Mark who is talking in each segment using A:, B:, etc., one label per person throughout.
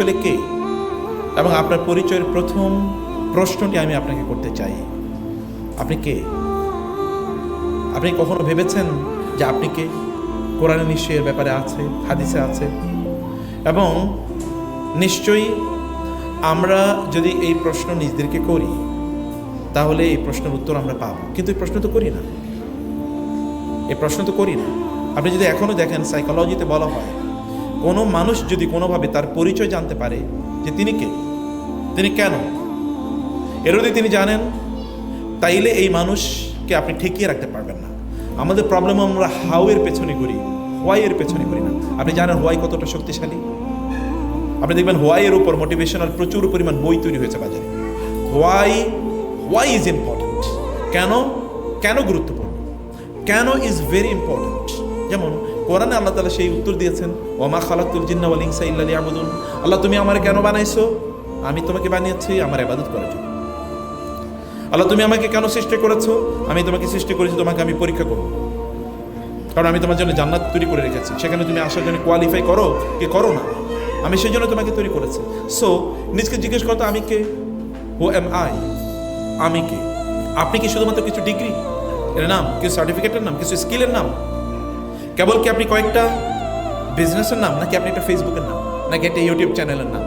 A: আসলে কে? এবং আপনার পরিচয়ের প্রথম প্রশ্নটি আমি আপনাকে করতে চাই। আপনি কে? আপনি কখনো ভেবেছেন যে আপনি কে? কোরআনে নিশ্চয়ই এর ব্যাপারে আছে, হাদিসে আছে। এবং নিশ্চয়ই আমরা যদি এই প্রশ্ন নিজেদেরকে করি, তাহলে এই প্রশ্নের উত্তর আমরা পাবো। কিন্তু এই প্রশ্ন তো করি না। এই প্রশ্ন তো করি না। আপনি যদি এখনও দেখেন সাইকোলজিতে বলা হয় কোনো মানুষ যদি কোনোভাবে তার পরিচয় জানতে পারে যে তিনি কে, তিনি কেন? এর যদি তিনি জানেন, তাইলে এই মানুষকে আপনি ঠেকিয়ে রাখতে পারবেন না। আমাদের প্রবলেম আমরা হাউ এর পেছনে করি হোয়াই এর পেছনে করি না। আপনি জানেন হোয়াই কতটা শক্তিশালী? আপনি দেখবেন হোয়াই এর উপর মোটিভেশনাল প্রচুর পরিমাণ বই তৈরি হয়েছে বাজারে। হোয়াই হোয়াই ইজ ইম্পর্টেন্ট কেন? কেন গুরুত্বপূর্ণ? কেন ইজ ভেরি ইম্পর্টেন্ট যেমন কোরআনে আল্লাহ তালা সেই উত্তর দিয়েছেন ওমা খালাকুল জিন্না ওয়াল ইনসা ইল্লা লিয়াবুদুন। আল্লাহ, তুমি আমার কেন বানাইছো? আমি তোমাকে বানিয়েছি আমার ইবাদত করার জন্য। আল্লাহ, তুমি আমাকে কেন সৃষ্টি করেছ? আমি তোমাকে সৃষ্টি করেছি, তোমাকে আমি পরীক্ষা করব। কারণ আমি তোমার জন্য জান্নাত তৈরি করে রেখেছি। সেখানে তুমি আসার জন্য কোয়ালিফাই করো কি করো না। আমি সেই জন্য তোমাকে তৈরি করেছি। সো নিজকে জিজ্ঞেস করতো আমি কে? হু এম আই আমি কে? আপনি কি শুধুমাত্র কিছু ডিগ্রি এর নাম, কিছু সার্টিফিকেটের নাম, কিছু স্কিলের নাম? কেবল কি আপনি কয়েকটা বিজনেসের নাম, নাকি আপনি একটা ফেসবুকের নাম, নাকি একটা ইউটিউব চ্যানেলের নাম?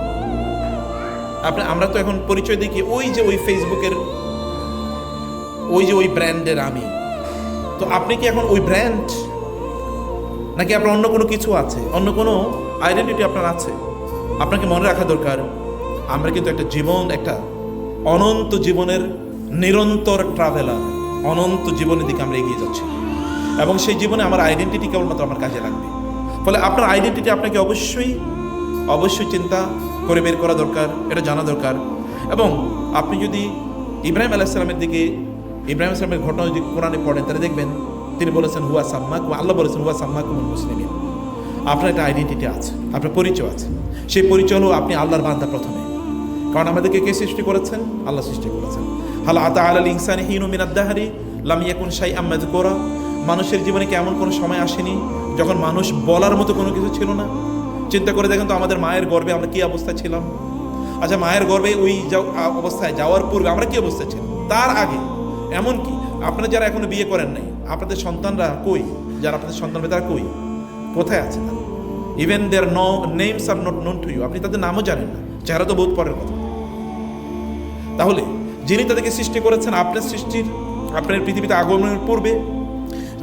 A: আপনি আমরা তো এখন পরিচয় দেখি ওই যে ওই ফেসবুকের ওই যে ওই ব্র্যান্ডের আমি। তো আপনি কি এখন ওই ব্র্যান্ড নাকি আপনার অন্য কোনো কিছু আছে? অন্য কোনো আইডেন্টিটি আপনার আছে? আপনাকে মনে রাখা দরকার, আমরা কিন্তু একটা জীবন, একটা অনন্ত জীবনের নিরন্তর ট্রাভেলার অনন্ত জীবনের দিকে আমরা এগিয়ে যাচ্ছি। এবং সেই জীবনে আমার আইডেন্টিটি কেবলমাত্র আমার কাজে লাগবে। ফলে আপনার আইডেন্টিটি আপনাকে অবশ্যই অবশ্যই চিন্তা করে বের করা দরকার, এটা জানা দরকার। এবং আপনি যদি ইব্রাহিম আলাইসালামের দিকে, ইব্রাহিম আসলামের ঘটনা যদি কোরআনে পড়েন, তাহলে দেখবেন তিনি বলেছেন, হুয়া সাম্মাক আল্লাহ বলেছেন, হুয়া সাম্মাক মুসলিমিন আপনার একটা আইডেন্টিটি আছে, আপনার পরিচয় আছে। সেই পরিচয় হলো আপনি আল্লাহর বান্দা প্রথমে। কারণ আমাদেরকে কে সৃষ্টি করেছেন? আল্লাহ সৃষ্টি করেছেন। হাল আতা আল ইনসানি হিনু মিনাদ্দাহারি লামিয়াকুন শাই আহমেদ কোরা মানুষের জীবনে কি এমন কোনো সময় আসেনি যখন মানুষ বলার মতো কোনো কিছু ছিল না? চিন্তা করে দেখেন তো আমাদের মায়ের গর্বে আমরা কি অবস্থায় ছিলাম? আচ্ছা মায়ের গর্বে ওই অবস্থায় যাওয়ার পূর্বে আমরা কি অবস্থায় ছিলাম? তার আগে, এমন কি, আপনারা যারা এখনও বিয়ে করেন নাই, আপনাদের সন্তানরা কই? যারা আপনাদের সন্তান তারা কই? কোথায় আছে তারা? Even there no names are not known to you আপনি তাদের নামও জানেন না। চেহারা তো বহুত পরের কথা। তাহলে, যিনি তাদেরকে সৃষ্টি করেছেন আপনার সৃষ্টির, আপনার পৃথিবীতে আগমনের পূর্বে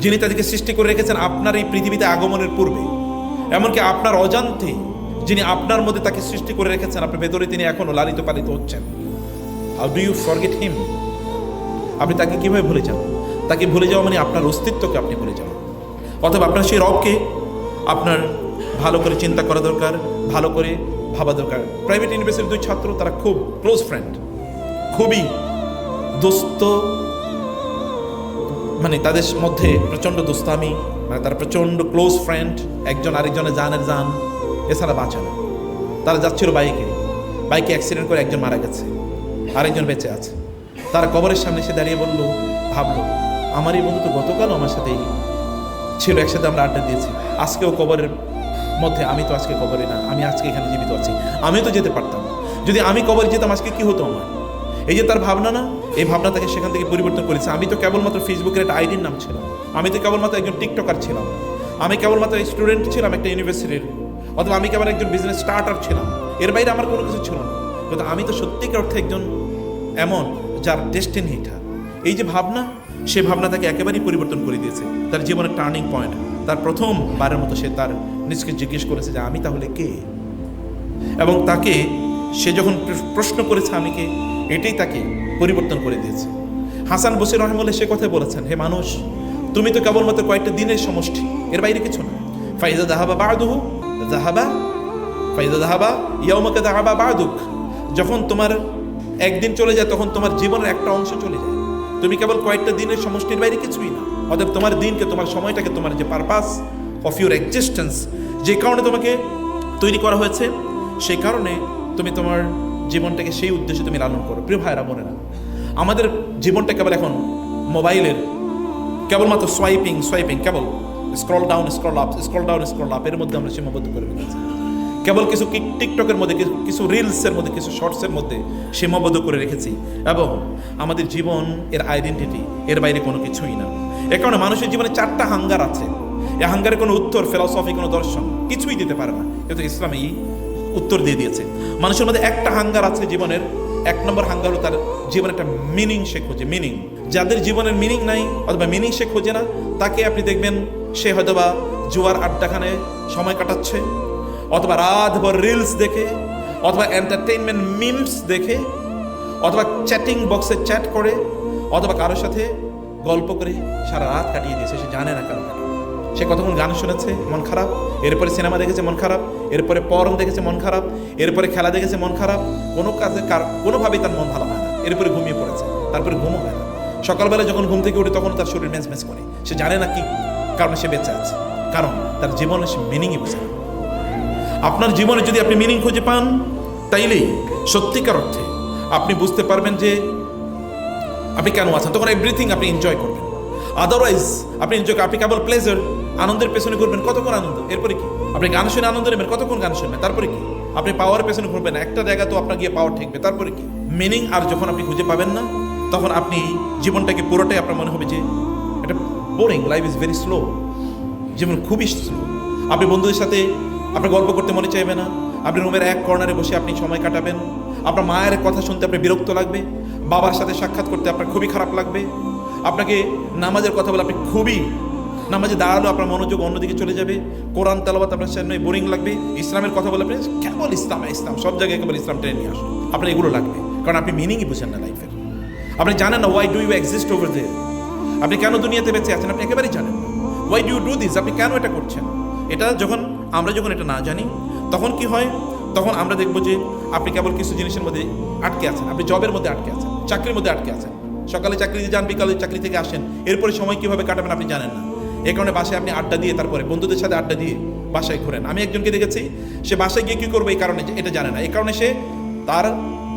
A: যিনি তাদেরকে সৃষ্টি করে রেখেছেন আপনার এই পৃথিবীতে আগমনের পূর্বে। এমনকি আপনার অজান্তে যিনি আপনার মধ্যে তাকে সৃষ্টি করে রেখেছেন, আপনার ভেতরে তিনি এখনও লালিত পালিত হচ্ছেন। How do you forget him আপনি তাকে কীভাবে ভুলে যান? তাকে ভুলে যাওয়া মানে আপনার অস্তিত্বকে আপনি ভুলে যাওয়া অথবা আপনার সেই রবকে আপনার ভালো করে চিন্তা করা দরকার, ভালো করে ভাবা দরকার। প্রাইভেট ইউনিভার্সিটির দুই ছাত্র, তারা খুব ক্লোজ ফ্রেন্ড খুবই দোস্ত মানে তাদের মধ্যে প্রচণ্ড দোস্তামি মানে তারা প্রচণ্ড ক্লোজ ফ্রেন্ড একজন আরেকজনের জানের জান, এছাড়া বাঁচে না। তারা যাচ্ছিল বাইকে বাইকে অ্যাক্সিডেন্ট করে একজন মারা গেছে, আরেকজন বেঁচে আছে। তারা কবরের সামনে এসে দাঁড়িয়ে বলল, ভাবলো আমার এই বন্ধু তো গতকালও আমার সাথেই ছিল, একসাথে আমরা আড্ডা দিয়েছি। আজকেও কবরের মধ্যে, আমি তো আজকে কবরে না, আমি আজকে এখানে জীবিত আছি। আমিও তো যেতে পারতাম যদি আমি কবরে যেতাম, আজকে কি হতো আমার? এই যে তার ভাবনা না, এই ভাবনা তাকে সেখান থেকে পরিবর্তন করেছে। আমি তো কেবলমাত্র ফেসবুকের একটা আইডির নাম ছিলাম। আমি তো কেবলমাত্র একজন টিকটকার ছিলাম। আমি কেবলমাত্র স্টুডেন্ট ছিলাম একটা ইউনিভার্সিটির অথবা আমি কেবল একজন বিজনেস স্টার্টার ছিলাম। এর বাইরে আমার কোনো কিছু ছিল না। কিন্তু আমি তো সত্যিকার অর্থে একজন এমন যার ডেস্টিনি এটা। এই যে ভাবনা, সে ভাবনা তাকে একেবারেই পরিবর্তন করে দিয়েছে। তার জীবনের টার্নিং পয়েন্ট তার প্রথম বারের মতো সে তার নিজকে জিজ্ঞেস করেছে যে, আমি তাহলে কে? এবং তাকে সে যখন প্র- প্রশ্ন করেছে আমি কে এটাই তাকে পরিবর্তন করে দিয়েছে। হাসান বসির রহমুল্লাহ সে কথা বলেছেন, হে মানুষ, তুমি তো কেবলমাত্র কয়েকটা দিনের সমষ্টি, এর বাইরে কিছু না। ফাইজা দাহাবা বাদুহু, দাহাবা, ফাইজা দাহাবা ইয়াউমাকে দাহাবা বাদুক। যখন তোমার একদিন চলে যায়, তখন তোমার জীবনের একটা অংশ চলে যায়। তুমি কেবল কয়েকটা দিনের সমষ্টির বাইরে কিছুই না, অতএব তোমার দিনকে, তোমার সময়টাকে, তোমার যে পারপাস অফ ইউর এক্সিস্টেন্স যে কারণে তোমাকে তৈরি করা হয়েছে, সেই কারণে তুমি তোমার জীবনটাকে সেই উদ্দেশ্যে তুমি লালন করো। প্রিয় ভাইরা না আমাদের জীবনটা কেবল এখন মোবাইলের, কেবলমাত্র সোয়াইপিং সোয়াইপিং কেবল scroll down scroll up scroll down scroll up এর মধ্যে আমরা সীমাবদ্ধ করে রেখেছি। কেবল কিছু টিকটকের মধ্যে, কিছু- রিলসের মধ্যে, কিছু শর্টসের মধ্যে সীমাবদ্ধ করে রেখেছি। এবং আমাদের জীবন, এর আইডেন্টিটি এর বাইরে কোনো কিছুই না। এ কারণে মানুষের জীবনে চারটা হাঙ্গার আছে। এই হাঙ্গারের কোনো উত্তর ফিলসফি কোনো দর্শন কিছুই দিতে পারে না। কিন্তু ইসলাম এই উত্তর দিয়ে দিয়েছে মানুষের মধ্যে একটা হাঙ্গার আছে জীবনের, এক নম্বর হাঙ্গার হলো তার জীবনে একটা মিনিং সে খোঁজে মিনিং যাদের জীবনের মিনিং নাই অথবা মিনিং সে খোঁজে না, তাকে আপনি দেখবেন সে হয়তোবা জুয়ার আড্ডাখানে সময় কাটাচ্ছে, অথবা রাতভর রিলস দেখে, অথবা এন্টারটেইনমেন্ট মিমস দেখে, অথবা চ্যাটিং বক্সে চ্যাট করে, অথবা কারোর সাথে গল্প করে সারা রাত কাটিয়ে দিয়েছে, সে জানে না কাটাবে। সে কতক্ষণ গান শুনেছে, মন খারাপ? এরপরে সিনেমা দেখেছে, মন খারাপ? এরপরে পরম দেখেছে, মন খারাপ? এরপরে খেলা দেখেছে, মন খারাপ? কোনো কাজে কার, কোনোভাবেই তার মন ভালো হয় না। এরপরে ঘুমিয়ে পড়েছে, তারপরে ঘুমও হয় না। সকালবেলা যখন ঘুম থেকে উঠে তখন তার শরীর ম্যাচ করে। সে জানে না কি, কারণে সে বেঁচে আছে। কারণ তার জীবনে সে মিনিংই বুঝে না। আপনার জীবনে যদি আপনি মিনিং খুঁজে পান, তাইলেই সত্যিকার অর্থে আপনি বুঝতে পারবেন যে আপনি কেন আছেন। তখন এভরিথিং আপনি এনজয় করবেন। আদারওয়াইজ আপনি এনজয় আপনি কেবল প্লেজার আনন্দের পেছনে ঘুরবেন, কতক্ষণ আনন্দ? এরপরে কি? আপনি গান শুনে আনন্দ নেবেন, কতক্ষণ গান শুনবেন? তারপরে কি? আপনি পাওয়ারের পেছনে ঘুরবেন একটা জায়গা তো আপনার গিয়ে পাওয়ার ঠেকবে, তারপরে কি? মিনিং আর যখন আপনি খুঁজে পাবেন না, তখন আপনি জীবনটাকে পুরোটাই আপনার মনে হবে যে এটা boring life is very slow জীবন খুবই স্লো আপনি বন্ধুদের সাথে আপনার গল্প করতে মনে চাইবে না, আপনি রুমের এক কর্নারে বসে আপনি সময় কাটাবেন, আপনার মায়ের কথা শুনতে আপনার বিরক্ত লাগবে, বাবার সাথে সাক্ষাৎ করতে আপনার খুবই খারাপ লাগবে, আপনাকে নামাজের কথা বলে আপনি খুবই নামাজে দাঁড়াল, আপনার মনোযোগ অন্যদিকে চলে যাবে। কোরআন তালাবাত আপনার সামনে বোরিং লাগবে। ইসলামের কথা বলে আপনি কেবল ইসলাম ইসলাম, সব জায়গায় কেবল ইসলাম টেনে নিয়ে আসুন। আপনার এগুলো লাগবে। কারণ আপনি মিনিংই বুঝেন না লাইফের আপনি জানেন না why do you exist over there আপনি কেন দুনিয়াতে বেঁচে আছেন আপনি একেবারেই জানেন why do you do this আপনি কেন এটা করছেন? এটা যখন, আমরা যখন এটা না জানি, তখন কি হয়? তখন আমরা দেখব যে আপনি কেবল কিছু জিনিসের মধ্যে আটকে আছেন। আপনি জবের মধ্যে আটকে আছেন, চাকরির মধ্যে আটকে আছেন। সকালে চাকরিতে যান, বিকালে চাকরি থেকে আসেন। এরপরে সময় কীভাবে কাটাবেন আপনি জানেন না। এই কারণে বাসায় আপনি আড্ডা দিয়ে তারপরে বন্ধুদের সাথে আড্ডা দিয়ে বাসায় ঘোরেন। আমি একজনকে দেখেছি, সে বাসায় গিয়ে কী করবে এই কারণে এটা জানে না। এই কারণে সে তার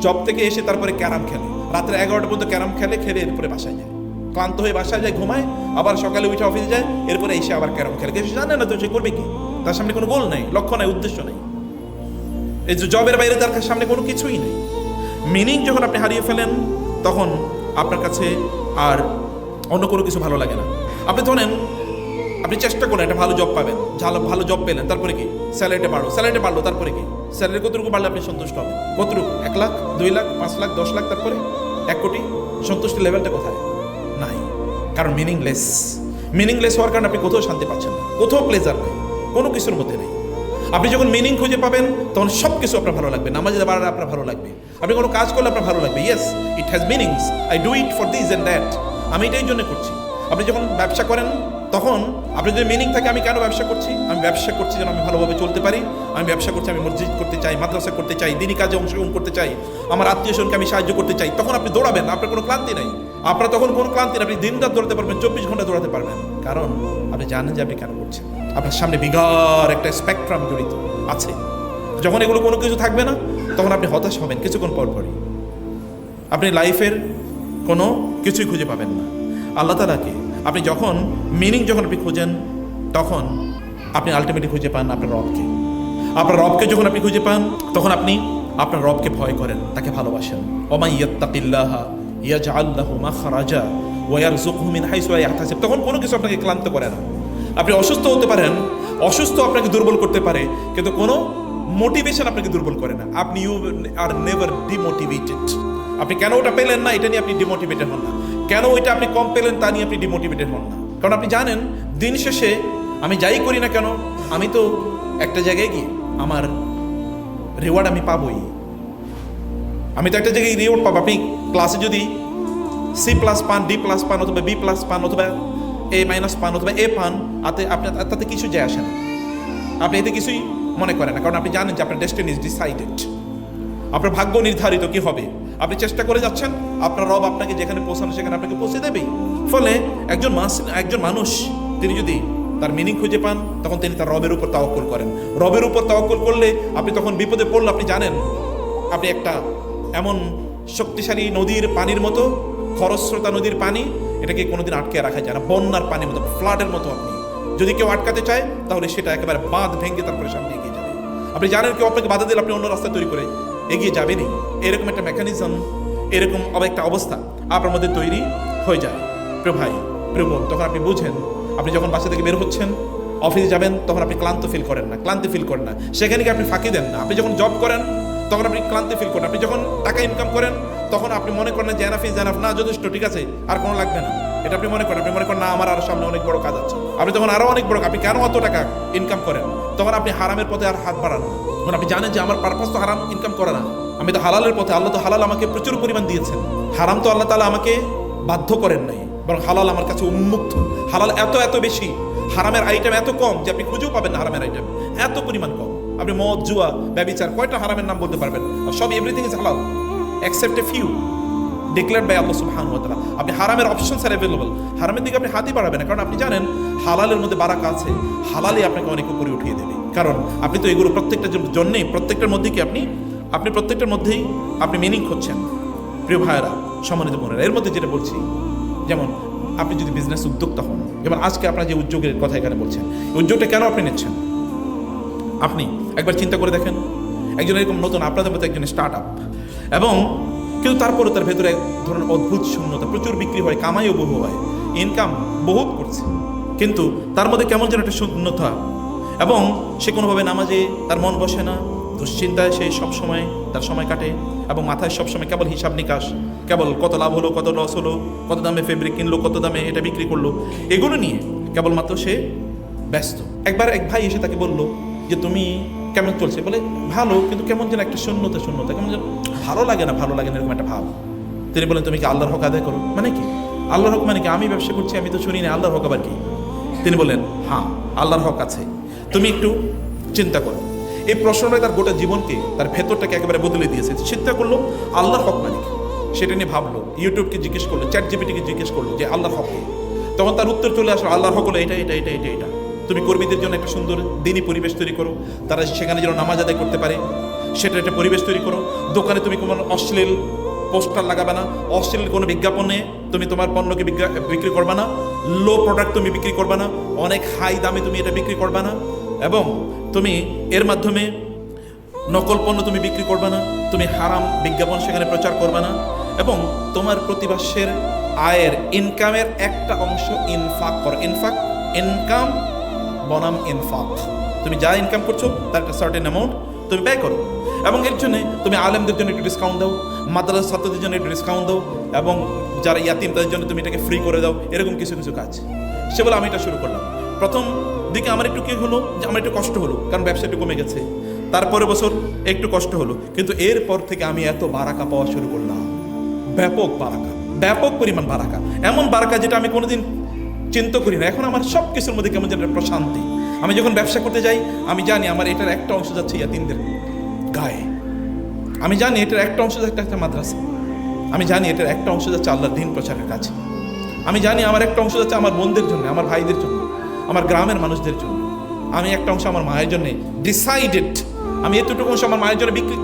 A: জব থেকে এসে তারপরে ক্যারাম খেলে। রাত্রে এগারোটা পর্যন্ত ক্যারাম খেলে খেলে এরপরে বাসায় যায়। ক্লান্ত হয়ে বাসায় যায়, ঘুমায়, আবার সকালে উঠে অফিসে যায়, এরপরে এসে আবার ক্যারাম খেলে। সে জানে না তো সে করবে কি? তার সামনে কোনো গোল নেই, লক্ষ্য নাই, উদ্দেশ্য নেই। এই যে জবের বাইরে তার সামনে কোনো কিছুই নেই। মিনিং যখন আপনি হারিয়ে ফেলেন, তখন আপনার কাছে আর অন্য কোনো কিছু ভালো লাগে না। আপনি ধরেন আপনি চেষ্টা করেন, একটা ভালো জব পাবেন। ভালো ভালো জব পেলেন, তারপরে কি? স্যালারিটা বাড়লো স্যালারিটা বাড়লো, তারপরে কি? স্যালারি কতটুকু বাড়লে আপনি সন্তুষ্ট হবেন? কতটুকু? এক লাখ, দুই লাখ, পাঁচ লাখ, দশ লাখ তারপরে? এক কোটি? সন্তুষ্টির লেভেলটা কোথায়? নাই। কারণ মিনিংলেস মিনিংলেস হওয়ার কারণে আপনি কোথাও শান্তি পাচ্ছেন না। কোথাও প্লেজার নেই। কোনো কিছুর মধ্যে নেই। আপনি যখন মিনিং খুঁজে পাবেন, তখন সব কিছু আপনার ভালো লাগবে। নামাজে বাড়ালে আপনার ভালো লাগবে। আপনি কোনো কাজ করলে আপনার ভালো লাগবে। Yes it has meanings I do it for this and that আমি এটাই জন্য করছি। আপনি যখন ব্যবসা করেন তখন আপনি যদি মিনিং থাকে, আমি কেন ব্যবসা করছি? আমি ব্যবসা করছি যেন আমি ভালোভাবে চলতে পারি। আমি ব্যবসা করছি, আমি মসজিদ করতে চাই, মাদ্রাসা করতে চাই, দিনী কাজে অংশগ্রহণ করতে চাই, আমার আত্মীয় স্বজনকে আমি সাহায্য করতে চাই। তখন আপনি দৌড়াবেন, আপনার কোনো ক্লান্তি নাই। আপনার তখন কোনো ক্লান্তি আপনি দিন রাত দৌড়াতে পারবেন, চব্বিশ ঘণ্টা দৌড়াতে পারবেন। কারণ আপনি জানেন যে আপনি কেন করছেন। আপনার সামনে বিঘার একটা স্পেকট্রাম জড়িত আছে। যখন এগুলো কোনো কিছু থাকবে না, তখন আপনি হতাশ হবেন কিছুক্ষণ পর পরই। আপনি লাইফের কোনো কিছুই খুঁজে পাবেন না। আল্লাহ তালাকে আপনি যখন মিনিং যখন আপনি খুঁজেন, তখন আপনি আলটিমেটলি খুঁজে পান আপনার রবকে। আপনার রবকে যখন আপনি খুঁজে পান, তখন আপনি আপনার রবকে ভয় করেন, তাকে ভালোবাসেন। ওমা ইয়াত্তাকিল্লাহা ইয়াজা আল্লাহ মাখারাজা ওয়ার জুকহুমিন হাইসুয়া ইয়াহতাসিব। তখন কোনো কিছু আপনাকে ক্লান্ত করে না। আপনি অসুস্থ হতে পারেন, অসুস্থ আপনাকে দুর্বল করতে পারে, কিন্তু কোনো মোটিভেশন আপনাকে দুর্বল করে না। আপনি ইউ আর নেভার ডিমোটিভেটেড আপনি কেন ওটা পেলেন না, এটা নিয়ে আপনি ডিমোটিভেটেড হন না। কেন ওইটা আপনি কম পেলেন তা নিয়ে আপনি ডিমোটিভেটেড হন না। কারণ আপনি জানেন, দিন শেষে আমি যাই করি না কেন, আমি তো একটা জায়গায় গিয়ে আমার রিওয়ার্ড আমি পাবই। আমি তো একটা জায়গায় রিওয়ার্ড পাবো। আপনি ক্লাসে যদি সি প্লাস পান ডি প্লাস পান, অথবা বি প্লাস পান, অথবা এ মাইনাস পান, অথবা এ পান, তাতে আপনার তাতে কিছু যায় আসে না। আপনি এতে কিছুই মনে করেন না। কারণ আপনি জানেন যে আপনার ডেস্টিনি ইজ ডিসাইডেড আপনার ভাগ্য নির্ধারিত কি হবে? আপনি চেষ্টা করে যাচ্ছেন, আপনার রব আপনাকে যেখানে পৌঁছানো সেখানে আপনাকে পৌঁছে দেবেই। ফলে একজন মাস, একজন মানুষ, তিনি যদি তার মিনিং খুঁজে পান, তখন তিনি তার রবের উপর তাওয়াক্কুল করেন। রবের উপর তাওয়াক্কুল করলে আপনি তখন বিপদে পড়লে, আপনি জানেন, আপনি একটা এমন শক্তিশালী নদীর পানির মতো, খরস্রোতা নদীর পানি, এটাকে কোনোদিন আটকে রাখা যায় না, বন্যার পানির মতো, ফ্লাডের মতো আপনি। যদি কেউ আটকাতে চায়, তাহলে সেটা একেবারে বাঁধ ভেঙে তারপরে সামনে এগিয়ে যাবে। আপনি জানেন কেউ আপনাকে বাধা দিলে আপনি অন্য রাস্তা তৈরি করে এগিয়ে যাবেনই এরকম একটা মেকানিজম এরকম একটা অবস্থা আপনার মধ্যে তৈরি হয়ে যায়। প্রিয় ভাই তখন আপনি বুঝেন, আপনি যখন বাসা থেকে বের হচ্ছেন অফিসে যাবেন, তখন আপনি ক্লান্ত ফিল করেন না, ক্লান্তি ফিল করেন না। সেখানে আপনি ফাঁকি দেন না। আপনি যখন জব করেন, তখন আপনি ক্লান্তি ফিল করেন আপনি যখন টাকা ইনকাম করেন, তখন আপনি মনে করেন যে এনাফ ইজ না, যথেষ্ট, ঠিক আছে, আর কোনো লাগবে না। এটা আপনি মনে করেন, আপনি মনে করেন, না, আমার আরও সামনে অনেক বড় কাজ আছে। আপনি তখন আরও অনেক বড়, আপনি কেন অত টাকা ইনকাম করেন? তখন আপনি হারামের পথে আর হাত বাড়ান তখন আপনি জানেন যে আমার পারপাস তো হারাম ইনকাম করে না। আমি তো হালালের পথে, আল্লাহ তো হালাল আমাকে প্রচুর পরিমাণ দিয়েছেন। হারাম তো আল্লাহ তালা আমাকে বাধ্য করেন নাই। বরং হালাল আমার কাছে উন্মুক্ত। হালাল এত এত বেশি। হারামের আইটেম এত কম যে আপনি খুঁজেও পাবেন না হারামের আইটেম এত পরিমাণ কম। আপনি মদ, জুয়া, ব্যবিচার, কয়টা হারামের নাম বলতে পারবেন? সব everything is halal except a few declare by Allah সুবহান তাআলা আপনি হারামের অপশনস আর অ্যাভেলেবল হারামের দিকে আপনি হাতই বাড়াবেন না। কারণ আপনি জানেন, হালালের মধ্যে বারাকা আছে। হালালই আপনাকে অনেক উপরে উঠিয়ে দেবে। কারণ আপনি তো এগুলো প্রত্যেকটা জন্যেই, প্রত্যেকটার মধ্যে কি আপনি? আপনি প্রত্যেকটার মধ্যেই আপনি মিনিং খুঁজছেন। প্রিয় ভাইয়েরা, সম্মানিত বোনেরা, এর মধ্যে যেটা বলছি, যেমন আপনি যদি বিজনেস উদ্যোক্তা হন যেমন আজকে আপনার যে উদ্যোগের কথা এখানে বলছেন উদ্যোগটা কেন আপনি নিচ্ছেন? আপনি একবার চিন্তা করে দেখেন। একজন এরকম নতুন, আপনাদের মতো একজন স্টার্ট আপ এবং কিন্তু তারপরে তার ভেতরে এক ধরনের অদ্ভুত শূন্যতা, প্রচুর বিক্রি হয় কামাইও বহু হয় ইনকাম বহুত করছে। কিন্তু তার মধ্যে কেমন যেন একটা শূন্যতা। এবং সে কোনোভাবে নামাজে তার মন বসে না, দুশ্চিন্তায় সে সবসময় তার সময় কাটে এবং মাথায় সবসময় কেবল হিসাব নিকাশ, কেবল কত লাভ হলো, কত লস হলো, কত দামে ফেব্রিক কিনলো, কত দামে এটা বিক্রি করল, এগুলো নিয়ে কেবলমাত্র সে ব্যস্ত। একবার এক ভাই এসে তাকে বলল যে, তুমি কেমন চলছে? বলে, ভালো, কিন্তু কেমন যেন একটা শূন্যতা শূন্যতা, কেমন যেন ভালো লাগে না, ভালো লাগে না, এরকম একটা ভাব। তিনি বলেন তুমি কি আল্লাহর হক আদায় করো? মানে কি? আল্লাহর হক মানে কি? আমি ব্যবসা করছি, আমি তো শুনি না, আল্লাহর হক আবার কি? তিনি বললেন হ্যাঁ আল্লাহর হক আছে। তুমি একটু চিন্তা করো। এই প্রশ্নটাই তার গোটা জীবনকে, তার ভেতরটাকে একেবারে বদলে দিয়েছে। চিন্তা করল, আল্লাহর হক মানে কি? সেটা নিয়ে ভাবলো ইউটিউবকে জিজ্ঞেস করল চ্যাট জিপিটিকে জিজ্ঞেস করল যে, আল্লাহর হক তখন তার উত্তর চলে আসলো, আল্লাহর হক হলো এটা এটা এটা এটা এটা। তুমি কর্মীদের জন্য একটা সুন্দর দিনই পরিবেশ তৈরি করো। তারা সেখানে যেন নামাজ আদায় করতে পারে, সেটা একটা পরিবেশ তৈরি করো। দোকানে তুমি কোনো অশ্লীল পোস্টার লাগাবে না, অশ্লীল কোনো বিজ্ঞাপনে তুমি তোমার পণ্যকে বিক্রি করবে না লো প্রোডাক্ট তুমি বিক্রি করবে না, অনেক হাই দামে তুমি এটা বিক্রি করবে না এবং তুমি এর মাধ্যমে নকল পণ্য তুমি বিক্রি করবে না, তুমি হারাম বিজ্ঞাপন সেখানে প্রচার করবে না এবং তোমার প্রতিবাসের আয়ের ইনকামের একটা অংশ ইনফাক করো। ইনফাক ইনকাম বনাম ইনফাক। তুমি যা ইনকাম করছ, তার একটা সার্টেন অ্যামাউন্ট তুমি ব্যয় করো। এবং এর জন্য তুমি আলেমদের জন্য একটু ডিসকাউন্ট দাও মাদ্রাসা ছাত্রদের জন্য একটু ডিসকাউন্ট দাও, এবং যারা ইয়াতিম, তাদের জন্য তুমি এটাকে ফ্রি করে দাও, এরকম কিছু কিছু কাজ। সে বলে, আমি এটা শুরু করলাম। প্রথম দিকে আমার একটু কি হলো, যে আমার একটু কষ্ট হলো, কারণ ব্যবসা একটু কমে গেছে। তারপরে বছর একটু কষ্ট হলো, কিন্তু এরপর থেকে আমি এত বারাকা পাওয়া শুরু করলাম। ব্যাপক বারাকা, ব্যাপক পরিমাণ বারাকা। এমন বারাকা যেটা আমি কোনোদিন চিন্তা করি না। এখন আমার সব কিছুর মধ্যে কেমন যেন প্রশান্তি। আমি যখন ব্যবসা করতে যাই, আমি জানি আমার এটার একটা অংশ যাচ্ছে ইয়াতিমদের গায়ে। আমি জানি এটার একটা অংশ যাচ্ছে একটা মাদ্রাসা। আমি জানি এটার একটা অংশ যাচ্ছে আল্লাহর দিন প্রচারের কাছে। আমি জানি আমার একটা অংশ যাচ্ছে আমার বোনদের জন্য, আমার ভাইদের জন্য, আমার গ্রামের মানুষদের জন্য। আমি একটা অংশ আমার মায়ের জন্য ডিসাইডেড আমি এতটুকু অংশ আমার মায়ের জন্য বিক্রি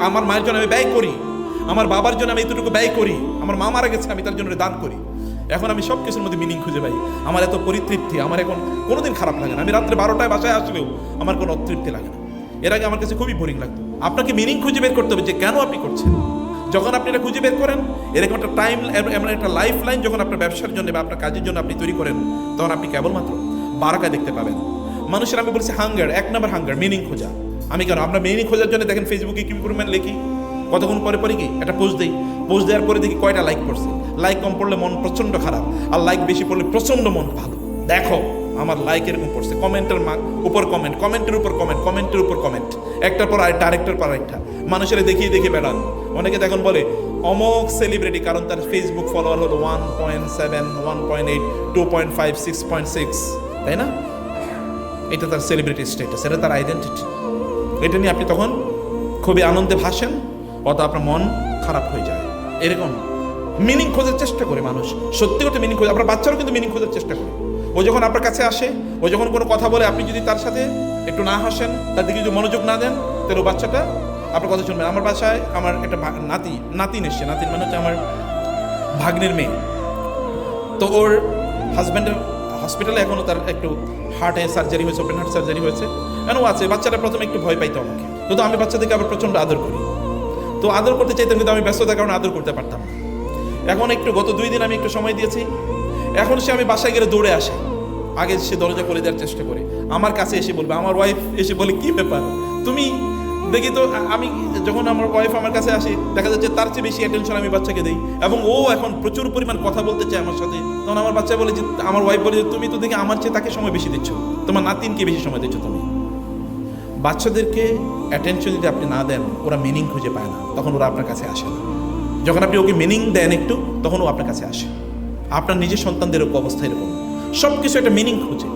A: আমার মায়ের জন্য আমি ব্যয় করি। আমার বাবার জন্য আমি এতটুকু ব্যয় করি। আমার মা মারা গেছে, আমি তার জন্য দান করি। এখন আমি সব কিছুর মধ্যে মিনিং খুঁজে পাই। আমার এত পরিতৃপ্তি, আমার এখন কোনোদিন খারাপ লাগে না। আমি রাত্রে বারোটায় বাসায় আসলেও আমার কোনো অতৃপ্তি লাগে না। এর আগে আমার কাছে খুবই বোরিং লাগতো। আপনাকে মিনিং খুঁজে বের করতে হবে যে কেন আপনি করছেন। যখন আপনি এটা খুঁজে বের করেন এরকম একটা টাইম এমন একটা লাইফ লাইন যখন আপনার ব্যবসার জন্য বা আপনার কাজের জন্য আপনি তৈরি করেন, তখন আপনি কেবলমাত্র বারাকা দেখতে পাবেন। মানুষের আমি বলছি হাঙ্গার এক নম্বর হাঙ্গার মিনিং খোঁজা। আমি কেন? আমরা মিনিং খোঁজার জন্য দেখেন ফেসবুকে কি পরিমাণ লিখি? কতক্ষণ পরে পরে কি? একটা পোস্ট দিই। পোস্ট দেওয়ার পরে দেখি কয়টা লাইক পড়ছে। লাইক কম পড়লে মন প্রচণ্ড খারাপ আর লাইক বেশি পড়লে প্রচণ্ড মন ভালো। দেখো, আমার লাইক এরকম পড়ছে। কমেন্টের উপর কমেন্ট কমেন্টের উপর কমেন্ট কমেন্টের উপর কমেন্ট একটার পর আরেকটা, আরেকটার পর আরেকটা। মানুষের দেখিয়ে দেখে বেড়ান। অনেকে দেখুন বলে, অমক সেলিব্রিটি কারণ তার ফেসবুক ফলোয়ার হলো one point seven one point eight two point five six point six তাই না? এটা তার সেলিব্রিটি স্টেটাস এটা তার আইডেন্টিটি এটা নিয়ে আপনি তখন খুবই আনন্দে ভাসেন। অত আপনার মন খারাপ হয়ে যায়। এরকম মিনিং খোঁজার চেষ্টা করে মানুষ। সত্যি কথা মিনিং খোঁজে, আপনার বাচ্চারও কিন্তু মিনিং খোঁজার চেষ্টা করে। ও যখন আপনার কাছে আসে, ও যখন কোনো কথা বলে, আপনি যদি তার সাথে একটু না হাসেন, তার দিকে যদি মনোযোগ না দেন, তাহলে ও বাচ্চাটা আপনার কথা শুনবেন আমার বাসায় আমার একটা নাতি নাতিন এসছে। নাতিন মানে হচ্ছে আমার ভাগ্নের মেয়ে। তো ওর হাজব্যান্ডের হসপিটালে এখনও তার একটু হার্টে সার্জারি হয়েছে ওপেন হার্ট সার্জারি হয়েছে। কেন আছে, বাচ্চাটা প্রথমে একটু ভয় পাইতো আমাকে। কিন্তু আমি বাচ্চাদেরকে আবার প্রচণ্ড আদর করি। তো আদর করতে চাইতাম কিন্তু আমি ব্যস্ততার কারণে আদর করতে পারতাম এখন একটু, গত দুই দিন আমি একটু সময় দিয়েছি। এখন সে আমি বাসায় গেলে দৌড়ে আসে। আগে সে দরজা করে দেওয়ার চেষ্টা করে। আমার কাছে এসে বলবে, আমার ওয়াইফ এসে বলে, কি ব্যাপার? তুমি দেখি তো, আমি যখন আমার ওয়াইফ আমার কাছে আসে, দেখা যাচ্ছে তার চেয়ে বেশি অ্যাটেনশন আমি বাচ্চাকে দিই। এবং ও এখন প্রচুর পরিমাণ কথা বলতে চায় আমার সাথে। তখন আমার বাচ্চা বলে যে, আমার ওয়াইফ বলে যে, তুমি তো দেখি আমার চেয়ে তাকে সময় বেশি দিচ্ছ। তোমার নাতিনকে বেশি সময় দিচ্ছ তুমি। বাচ্চাদেরকে অ্যাটেনশন যদি আপনি না দেন, ওরা মিনিং খুঁজে পায় না। তখন ওরা আপনার কাছে আসে না। যখন আপনি ওকে মিনিং দেন একটু, তখন ও আপনার কাছে আসে। আপনার নিজের সন্তানদের অবস্থা এরকম। সব কিছু একটা মিনিং খুঁজে।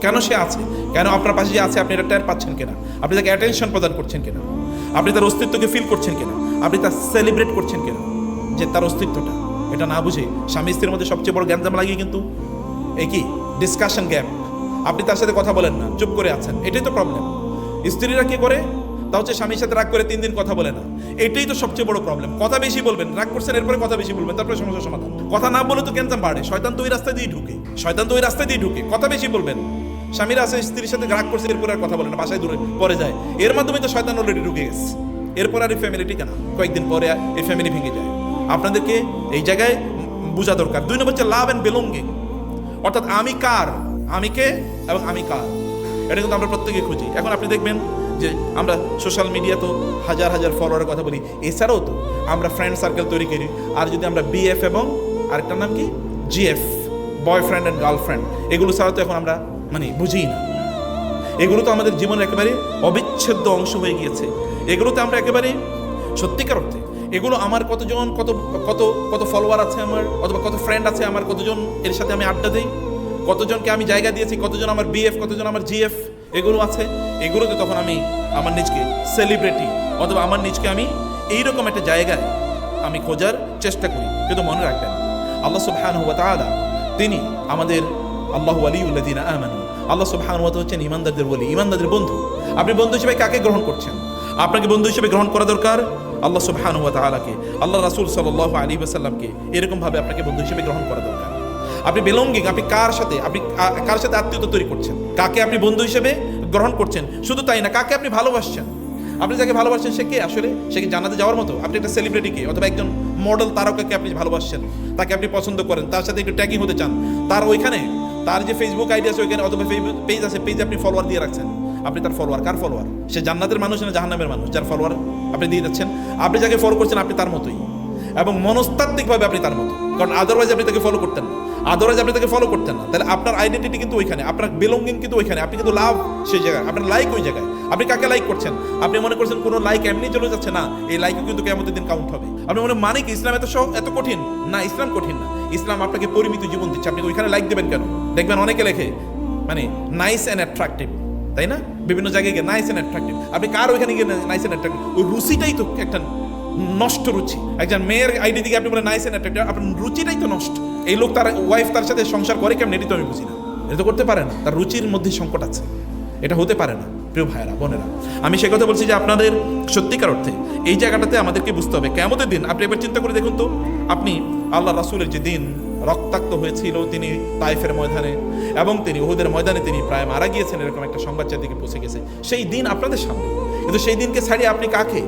A: কেন সে আছে? কেন আপনার পাশে যে আছে, আপনি এটা টের পাচ্ছেন কিনা? আপনি তাকে অ্যাটেনশন প্রদান করছেন কিনা? আপনি তার অস্তিত্বকে ফিল করছেন কিনা? আপনি তার সেলিব্রেট করছেন কিনা? যে তার অস্তিত্বটা। এটা না বুঝে স্বামী স্ত্রীর মধ্যে সবচেয়ে বড় জ্ঞানজাম লাগিয়ে কিন্তু। এই কি? ডিসকাশন গ্যাপ আপনি তার সাথে কথা বলেন না। চুপ করে আছেন। এটাই তো প্রবলেম স্ত্রীরা কি করে? তা হচ্ছে স্বামীর সাথে রাগ করে তিন দিন কথা বলে না। এটাই তো সবচেয়ে বড় প্রবলেম কথা বেশি বলবেন, রাগ করছেন, এরপরে কথা বেশি বলবেন, তারপরে সমস্যার সমাধান। কথা না বলে তো ক্যান্সার বাড়ে? শয়তান তো ওই রাস্তা দিয়ে ঢুকে। শয়তান তো ওই রাস্তা দিয়ে ঢুকে। কথা বেশি বলবেন। স্বামীরা আছে, স্ত্রীর সাথে রাগ করছে, এরপরে আর কথা বলে না, বাসায় দূরে, পরে যায়। এর মাধ্যমে তো শয়তান অলরেডি ঢুকে গেছে। এরপর আর এই ফ্যামিলি টিকে না। কয়েকদিন পরে এই ফ্যামিলি ভেঙে যায়। আপনাদেরকে এই জায়গায় বোঝা দরকার। দুই নম্বর হচ্ছে লাভ অ্যান্ড বিলঙ্গিং অর্থাৎ আমি কার? আমি কে এবং আমি কার? এটা কিন্তু আমরা প্রত্যেকে খুঁজি। এখন আপনি দেখবেন যে আমরা সোশ্যাল মিডিয়া তো হাজার হাজার ফলোয়ারের কথা বলি। এছাড়াও তো আমরা ফ্রেন্ড সার্কেল তৈরি করি। আর যদি আমরা বিএফ এবং আরেকটার নাম কি? জিএফ বয়ফ্রেন্ড অ্যান্ড গার্লফ্রেন্ড এগুলো ছাড়া তো এখন আমরা মানে বুঝি না। এগুলো তো আমাদের জীবনের একেবারে অবিচ্ছেদ্য অংশ হয়ে গিয়েছে। এগুলোতে আমরা একেবারে সত্যিকার অর্থে এগুলো আমার কতজন, কত কত কত ফলোয়ার আছে আমার অথবা কত ফ্রেন্ড আছে আমার কতজন, এর সাথে আমি আড্ডা দিই? কতজনকে আমি জায়গা দিয়েছি, কতজন আমার বিএফ কতজন আমার জিএফ এগুলো আছে। এগুলোতে তখন আমি আমার নিজকে সেলিব্রিটি অথবা আমার নিজকে আমি এইরকম একটা জায়গায় আমি খোঁজার চেষ্টা করি। কিন্তু মনে রাখবেন, আল্লাহ সুবহানাহু ওয়া তাআলা, তিনি আমাদের আল্লাহ আলিউল্লাদিনা আমানু। আল্লাহ সুবহানাহু ওয়া তাআলা হচ্ছেন ইমানদারদের বলি ইমানদারদের বন্ধু। আপনি বন্ধু হিসেবে কাকে গ্রহণ করছেন? আপনাকে বন্ধু হিসেবে গ্রহণ করা দরকার? আল্লাহ সুবহানাহু ওয়া তাআলাকে। আল্লাহ রাসূল সাল্লাল্লাহু আলাইহি ওয়াসাল্লামকে এরকম ভাবে আপনাকে বন্ধু হিসেবে গ্রহণ করা দরকার। আপনি বিলঙ্গিং আপনি কার সাথে, আপনি কার সাথে আত্মীয়তা তৈরি করছেন? কাকে আপনি বন্ধু হিসেবে গ্রহণ করছেন? শুধু তাই না, কাকে আপনি ভালোবাসছেন? আপনি যাকে ভালোবাসছেন, সে কে? আসলে সে কি জানাতে যাওয়ার মতো? আপনি একটা সেলিব্রিটিকে অথবা একজন মডেল তারকাকে আপনি ভালোবাসছেন, তাকে আপনি পছন্দ করেন, তার সাথে একটু ট্যাগিং হতে চান। তার ওইখানে, তার যে ফেসবুক আইডি আছে ওইখানে, অথবা পেজ আছে পেজে আপনি ফলোয়ার দিয়ে রাখছেন। আপনি তার ফলোয়ার কার ফলোয়ার সে জান্নাতের মানুষ না জাহান্নামের মানুষ? যার ফলোয়ার আপনি দিয়ে যাচ্ছেন। আপনি যাকে ফলো করছেন, আপনি তার মতোই। এবং মনস্তাত্ত্বিকভাবে আপনি তার মতো। কারণ আদারওয়াইজ আপনি তাকে ফলো করতেন না। আদারওয়াইজ আপনি তাকে ফলো করতেন না। তাহলে আপনার আইডেন্টিটি কিন্তু ওইখানে, আপনার বিলঙ্গিং কিন্তু ওইখানে। আপনি কিন্তু লাভ সেই জায়গায়, আপনার লাইক ওই জায়গায়। আপনি কাকে লাইক করছেন? আপনি মনে করছেন কোনো লাইক এমনি চলে যাচ্ছে? না, এই লাইকও কিন্তু কেমন দিন কাউন্ট হবে। আপনি মনে মানে কি, ইসলাম এত সহ- এত কঠিন? না, ইসলাম কঠিন না। ইসলাম আপনাকে পরিমিত জীবন দিচ্ছে। আপনি ওইখানে লাইক দেবেন কেন? দেখবেন অনেকে লেখে মানে নাইস অ্যান্ড অ্যাট্রাকটিভ তাই না? বিভিন্ন জায়গায় গিয়ে নাইস অ্যান্ড অ্যাট্রাকটিভ আপনি কার ওইখানে গিয়ে নাইস অ্যান্ড অ্যাট্রাকটিভ ওই রুসিটাই তো একটা নষ্ট রুচি। একজন মেয়ের আইডি দিকে আপনি বলে নাইস অ্যান্ড অ্যাট্রাকটিভ আপনার রুচিটাই তো নষ্ট। এই লোক তার ওয়াইফ তার সাথে সংসার করে কেমন এটি তো আমি বুঝি না। এটা তো করতে পারে না। তার রুচির মধ্যে সংকট আছে। এটা হতে পারে না। প্রিয় ভাইয়েরা, বোনেরা, আমি সে কথা বলছি যে আপনাদের সত্যিকার অর্থে এই জায়গাটাতে আমাদেরকে বুঝতে হবে। কেমতের দিন, আপনি এবার চিন্তা করে দেখুন তো, আপনি আল্লাহ রাসুলের যে দিন রক্তাক্ত হয়েছিল, তিনি তাইফের ময়দানে এবং তিনি ওহুদের ময়দানে তিনি প্রায় মারা গিয়েছেন, এরকম একটা সংবাদ চারদিকে পৌঁছে গেছে। সেই দিন আপনাদের সামনে। কিন্তু সেই দিনকে ছাড়িয়ে আপনি কাকে?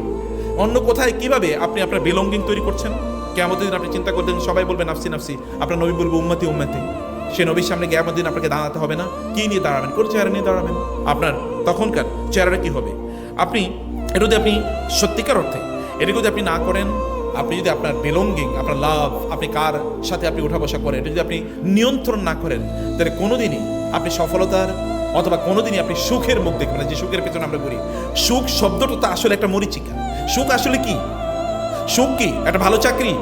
A: অন্য কোথায় কীভাবে আপনি আপনার বিলঙ্গিং তৈরি করছেন? কেমন দিন আপনি চিন্তা করতেন সবাই বলবেন নাফসি নাফসি, আপনার নবী বলব, উম্মতি উম্মতি। সে নবীর সামনে কেমন দিন আপনাকে দাঁড়াতে হবে না। কি নিয়ে দাঁড়াবেন? কোন চেহারা নিয়ে দাঁড়াবেন? আপনার তখনকার চেহারাটা কি হবে? আপনি, এটা যদি আপনি সত্যিকার অর্থে, এটা যদি আপনি না করেন, আপনি যদি আপনার বিলঙ্গিং আপনার লাভ আপনি কার সাথে আপনি উঠা বসা করেন, এটা যদি আপনি নিয়ন্ত্রণ না করেন, তাহলে কোনোদিনই আপনি সফলতার অথবা কোনোদিনই আপনি সুখের মুখ দেখবেন যে সুখের পেছনে আমরা করি সুখ শব্দটা তো আসলে একটা মরিচিকা। সুখ আসলে কি? সুখ কি? একটা ভালো চাকরি?